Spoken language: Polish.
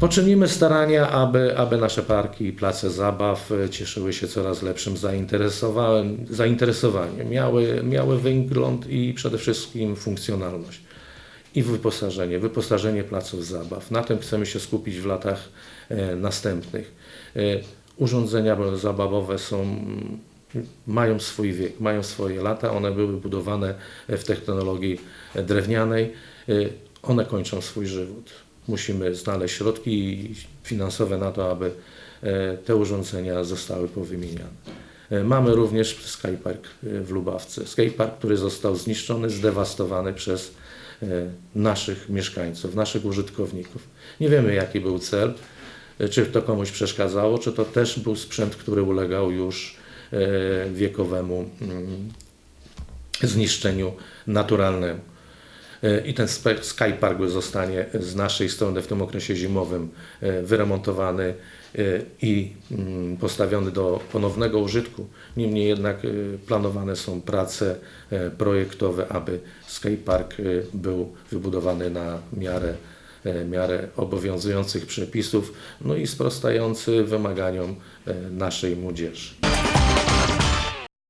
Poczynimy starania, aby, aby nasze parki i place zabaw e, cieszyły się coraz lepszym zainteresowaniem. Miały, miały wygląd i przede wszystkim funkcjonalność. I wyposażenie, wyposażenie placów zabaw. Na tym chcemy się skupić w latach e, następnych. E, urządzenia zabawowe są, mają swój wiek, mają swoje lata. One były budowane w technologii drewnianej. One kończą swój żywot. Musimy znaleźć środki finansowe na to, aby e, te urządzenia zostały powymieniane. E, Mamy również skatepark e, w Lubawce. Skatepark, który został zniszczony, zdewastowany przez naszych mieszkańców, naszych użytkowników. Nie wiemy, jaki był cel, czy to komuś przeszkadzało, czy to też był sprzęt, który ulegał już wiekowemu mm, zniszczeniu naturalnemu. E, I ten spe- skatepark zostanie z naszej strony w tym okresie zimowym e, wyremontowany e, i mm, postawiony do ponownego użytku. Niemniej jednak planowane są prace projektowe, aby e, był wybudowany na miarę, miarę obowiązujących przepisów, no i sprostający wymaganiom naszej młodzieży.